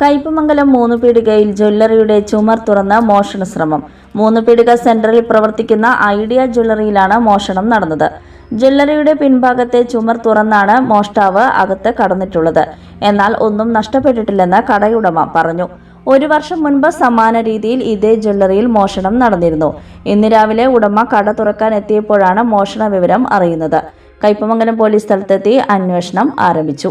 കയ്പമംഗലം മൂന്ന് പീടികയിൽ ജ്വല്ലറിയുടെ ചുമർ തുറന്ന് മോഷണ ശ്രമം. മൂന്ന് പീടിക സെന്ററിൽ പ്രവർത്തിക്കുന്ന ഐഡിയ ജ്വല്ലറിയിലാണ് മോഷണം നടന്നത്. ജ്വല്ലറിയുടെ പിൻഭാഗത്തെ ചുമർ തുറന്നാണ് മോഷ്ടാവ് അകത്ത് കടന്നിട്ടുള്ളത്. എന്നാൽ ഒന്നും നഷ്ടപ്പെട്ടിട്ടില്ലെന്ന് കടയുടമ പറഞ്ഞു. ഒരു വർഷം മുൻപ് സമാന രീതിയിൽ ഇതേ ജ്വല്ലറിയിൽ മോഷണം നടന്നിരുന്നു. ഇന്ന് രാവിലെ ഉടമ കട തുറക്കാൻ എത്തിയപ്പോഴാണ് മോഷണ വിവരം അറിയുന്നത്. കയ്പമംഗലം പോലീസ് സ്ഥലത്തെത്തി അന്വേഷണം ആരംഭിച്ചു.